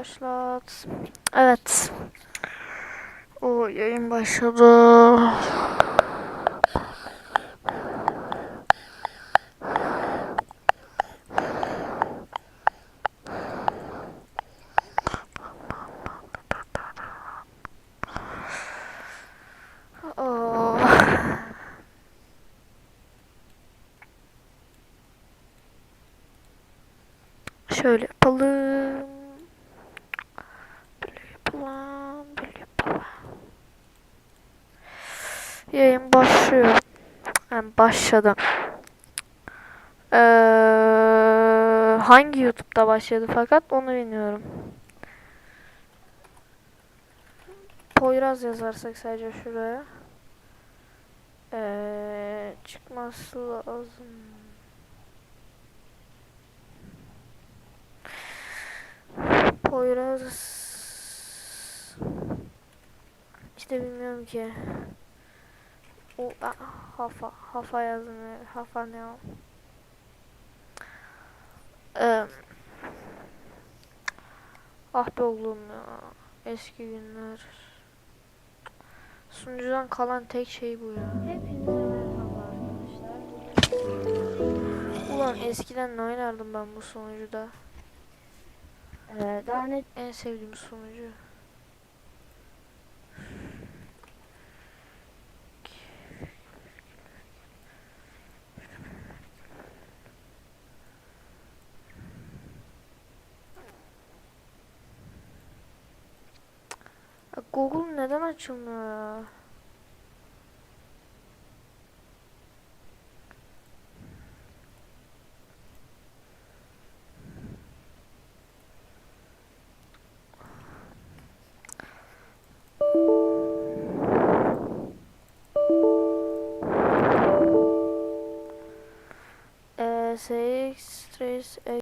başlat. Evet. O yayın başladı. Şöyle yapalım. Böyle yapalım. Böyle yapalım. Yayın başlıyor. Yani başladı. Ee, hangi YouTube'da başladı fakat onu bilmiyorum. Poyraz yazarsak sadece şuraya. Ee, çıkması lazım. Poyraz işte bilmiyorum ki. O ah, hafa hafa yazmıyor. Hafa ne o? Ee, ah be oğlum ya. Eski günler. Sunucudan kalan tek şey bu ya. Hepinize merhaba arkadaşlar. Ulan eskiden ne oynardım ben bu sunucuda? Ee, daha net En sevdiğim sunucu. Ya Google neden açılmıyor ya? Ee, 6 3